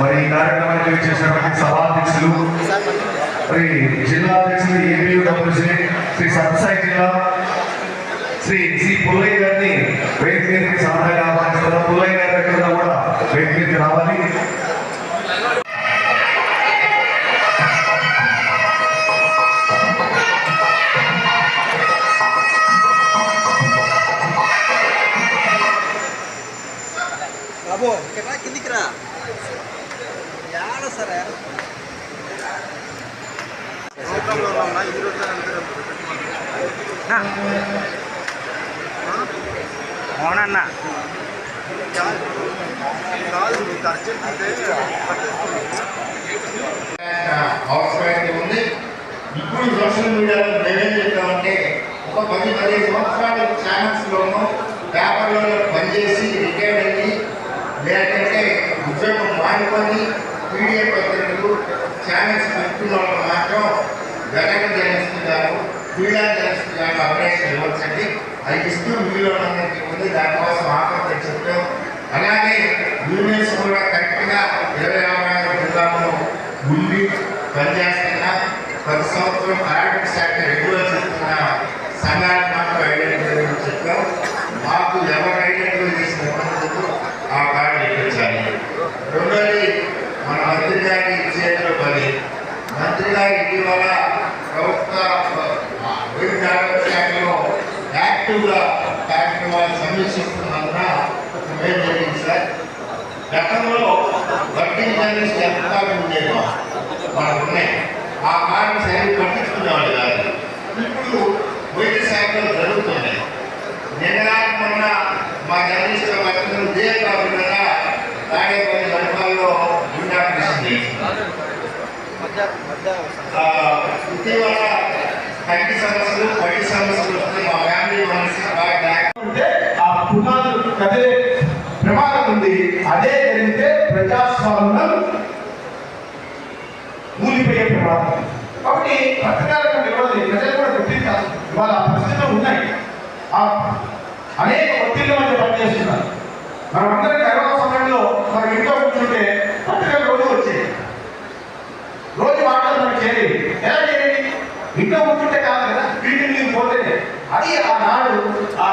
మరి ఈ కార్యక్రమానికి వచ్చేసినటువంటి సభాధ్యక్షులు మరి జిల్లా అధ్యక్షులు ఏపీ డబ్ల్యూసీ శ్రీ సత్సాయి జిల్లా శ్రీ సి పుల్లయ్య గారిని వేదిక మీదకి సహాయ ఆహ్వానిస్తున్నారు పుల్లయ్య గారి దగ్గర కూడా వేదిక మీదకి రావాలి. కిందికి రా. అవునన్నా. అవసరమైతే ఉంది. ఇప్పుడు సోషల్ మీడియాలో మేమేం చెప్తామంటే ఒక పది పదిహేను సంవత్సరాల ఛానల్స్లోనూ పేపర్లలో పనిచేసి రిటైర్డ్ అయ్యి లేదంటే ఉద్యోగం మానుకొని మీడియా పత్రికలు ఛానల్స్ పెట్టుకున్న వాళ్ళు మాత్రం వెనక జర్నలిస్ట్ గారు ఫ్రీలాన్స్ జర్నలిస్ట్ గారు అప్డేషన్ ఇవ్వచ్చండి అది ఇస్తూ మీలో ఉంది దానికోసం ఆకర్షణ చెప్తాం అలాగే యూనియన్స్ కూడా కరెక్ట్గా ఇరవై ఆరు జిల్లాలో ఉండి పనిచేస్తారు ప్రతి సంవత్సరం ఆర్థిక శాఖ రెగ్యులర్ చేస్తున్న సంఘాన్ని మాత్రం ఐడెంటిఫై చెప్పాం మాకు ఎవరు ఐడెంటిఫై చేసిన ఇబ్బందులు ఆ కార్డు ఇప్పించాలి రెండోది మన మంత్రి గారి చేతిలో పని మంత్రి గారి ఇటీవల ప్రభుత్వ వైద్య ఆరోగ్య శాఖలో యాక్టివ్గా కార్యక్రమాలు సమీక్షిస్తున్నందున జరిగింది సార్? గతంలో వడ్డీ జర్నలిస్ట్ ఎంత ఉండేదో మనకు ఉన్నాయి. ఆ కార్డు సరిగ్గా పట్టించుకునేవాళ్ళు కాదు. ఇప్పుడు వైద్య శాఖలో జరుగుతున్నాయి నిన్న మొన్న మా జర్నలిస్ట్ పత్రికలు ఇదే కాకుండా తాడేపల్లి గడపాల్లో గుండా చేస్తున్నారు ఇటీవల కంటి సమస్యలు పట్టి సమస్యలు మా ఫ్యామిలీ ఉంటే ఆ పునాదులు కదిలే ప్రమాదం ఉంది. అదే జరిగితే ప్రజాస్వామ్యం కూలిపోయే ప్రమాదం. కాబట్టి పథకాలకు నిలవదు ప్రజలు కూడా గుర్తించాలి. ఇవాళ ఆ పరిస్థితులు ఉన్నాయి. ఆ అనేక ఒత్తిళ్ళ మధ్య పనిచేస్తున్నారు. మనం కరోనా సమయంలో మనం ఇంట్లో కూర్చుంటే పత్రికలు రోజు రోజు వార్తలు మనకు చేరేది ఎలా ఇంట్లో కూర్చుంటే కాదు కదా ఫీల్డ్ మీద పోతేనే అది ఆనాడు ఆ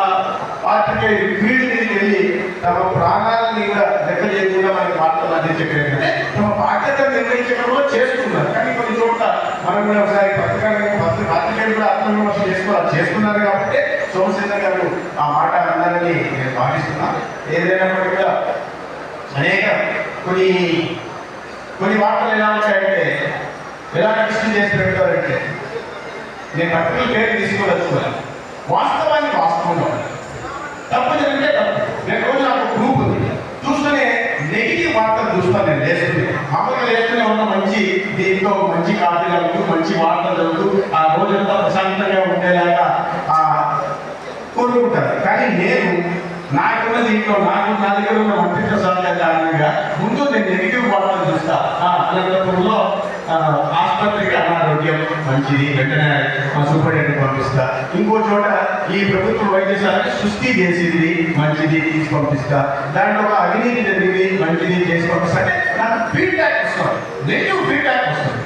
వాటికి ఫీల్డ్ మీదకి వెళ్ళి తమ ప్రాణాలని కూడా లెక్క చేయకుండా మనకి వార్తలు అందించగలిగితే తమ బాధ్యత నిర్వహించడంలో చేస్తున్నారు కానీ కొన్ని చోట్ల మనం కూడా ఒకసారి పత్రికలు పత్రిక పత్రికలు కూడా ఆత్మవిమర్శ చేసుకోవాలి. చేసుకున్నారు కాబట్టి సోమశేఖర గారు ఆ మాట అన్నారని నేను భావిస్తున్నాను. ఏదైనప్పటికీ కూడా అనేక కొన్ని కొన్ని వార్తలు ఎలా వచ్చాయంటే ఎలా కష్టం చేసి పెడతారంటే నేను పత్రికల పేరు తీసుకోవచ్చు వాస్తవాన్ని వాస్తవంగా తప్పు జరిగితే తప్పు నేను రోజు నాకు గ్రూప్ ఉంది. చూస్తూనే నెగిటివ్ వార్తలు చూస్తాను నేను లేస్తుంది మామూలుగా లేస్తూనే ఉన్న మంచి దీంతో మంచి కాఫీ చదువుతూ మంచి వార్తలు జరుగుతూ ఆ రోజంతా ప్రశాంతంగా ఉండేలాగా కోరుకుంటారు కానీ నేను నాకున్న దీంట్లో నాకు నా దగ్గర ఉన్న మంత్రిత్వ శాఖ కారణంగా ముందు నేను నెగిటివ్ వార్తలు చూస్తా. అనంతపురంలో ఆసుపత్రికి అనారోగ్యం మంచిది వెంటనే మా సూపరింటెండెంట్ పంపిస్తా. ఇంకో చోట ఈ ప్రభుత్వ వైద్యశాలని సుస్థి చేసింది మంచిది తీసి పంపిస్తా. దాంట్లో ఒక అవినీతి జరిగింది మంచిది చేసి పంపిస్తా. అంటే నాకు ఫీడ్బ్యాక్ వస్తుంది. నెగిటివ్ ఫీడ్బ్యాక్ వస్తుంది.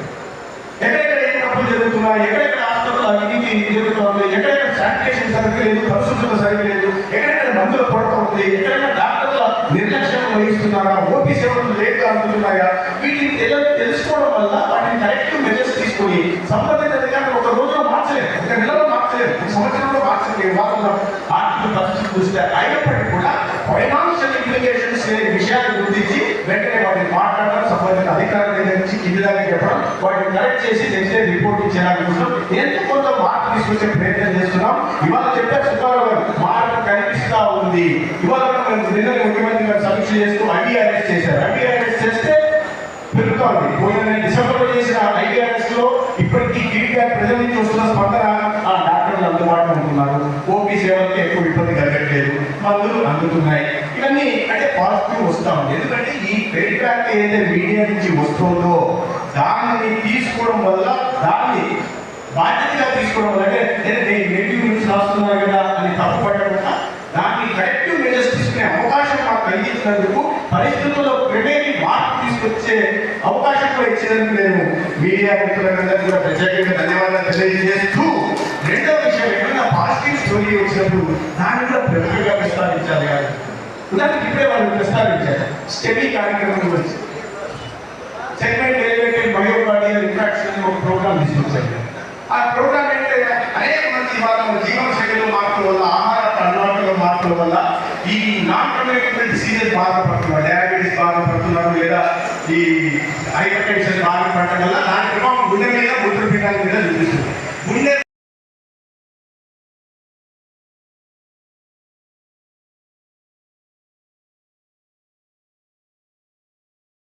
ఎక్కడెక్కడ ఏ తప్పులు జరుగుతున్నాయి ఎక్కడెక్కడ ఆసుపత్రులు అవినీతి జరుగుతుంది ఎక్కడెక్కడ శానిటేషన్ సరిగ్గా లేదు పరిశుభ్రత సరిగ్గా లేదు ఎక్కడెక్కడ మందుల కొరత ఉంది ఎక్కడెక్కడ డాక్టర్ల నిర్లక్ష్యం వహిస్తున్నారా? ఓపీ సేవలు లేక అనుకుంటున్నాయా? వీటిని తెల- తెలుసుకోవడం వల్ల వాటిని కరెక్ట్ మెజర్స్ తీసుకొని సంబంధిత అధికారులు ఒక రోజులో మార్చలేదు ఒక నెలలో మార్చలేదు ఒక సంవత్సరంలో మార్చలేదు వాళ్ళు ఆర్థిక పరిస్థితి చూస్తే అయినప్పటికీ కూడా ఫైనాన్షియల్ ఇంప్లికేషన్స్ లేని విషయాన్ని గుర్తించి వెంటనే వాటిని మాట్లాడడం సంబంధిత అధికారుల దగ్గర నుంచి కింది దాకా చెప్పడం వాటిని కరెక్ట్ చేసి నెక్స్ట్ రిపోర్ట్ ఇచ్చేలా చూస్తున్నాం కొంత మార్పు తీసుకొచ్చే ప్రయత్నం చేస్తున్నాం ఇవాళ చెప్పారు సుబ్బారావు గారు మార్పు కనిపిస్తా ఉంది ఇవాళ మనం నిన్న ముఖ్యమంత్రి గారు సమీక్ష చేస్తూ ఐడిఆర్ఎస్ చేశారు ఐడిఆర్ఎస్ చేస్తే పెరుగుతోంది పోయిన డిసెంబర్లో చేసిన ఐడిఆర్ఎస్లో ఇప్పటికీ ఫీడ్బ్యాక్ ప్రజల నుంచి వస్తున్న స్పందన ఆ డాక్టర్లు అందుబాటులో ఉంటున్నారు. ఓపీ సేవలకు ఎక్కువ ఇబ్బంది కలగట్లేదు. మందులు అందుతున్నాయి. ఇవన్నీ అంటే పాజిటివ్ వస్తా ఉంది. ఎందుకంటే ఈ ఫీడ్బ్యాక్ ఏదైతే మీడియా నుంచి వస్తుందో దానిని తీసుకోవడం వల్ల దాన్ని బాధ్యతగా తీసుకోవడం వల్ల అంటే నేను నెగిటివ్ న్యూస్ రాస్తున్నాను కదా అని తప్పు దాన్ని కరెక్టివ్ మెజర్స్ తీసుకునే ఇచ్చినందుకు పరిస్థితుల్లో క్రమేణీ తీసుకొచ్చే అవకాశం కూడా ఇచ్చినందుకు నేను మీడియా మిత్రులందరికీ కూడా ప్రత్యేకంగా ధన్యవాదాలు తెలియజేస్తూ రెండవ విషయం ఏమైనా పాజిటివ్ స్టోరీ వచ్చినప్పుడు దాన్ని కూడా ప్రముఖంగా ప్రస్తావించాలి కానీ ఉదాహరణకి ఇప్పుడే వాళ్ళు ప్రస్తావించారు స్టడీ కార్యక్రమం గురించి. సెగ్మెంట్ ఎలివేటెడ్ బయోకార్డియల్ ఇంట్రాక్షన్ ఒక ప్రోగ్రామ్ తీసుకొచ్చారు. ఆ ప్రోగ్రామ్ ఏంటంటే అనేక మంది వాళ్ళ జీవన శైలిలో మార్పుల వల్ల ఆహార అలవాట్ల మార్పుల వల్ల ఈ నాన్ కమ్యూనికేబుల్ డిసీజెస్ బాధపడుతున్నారు డయాబెటీస్ బాధపడుతున్నారు లేదా ఈ హైపర్ టెన్షన్ బాగా పడటం వల్ల దాని ప్రభావం గుండె మీద మూత్రపిండాల మీద చూపిస్తుంది. గుండె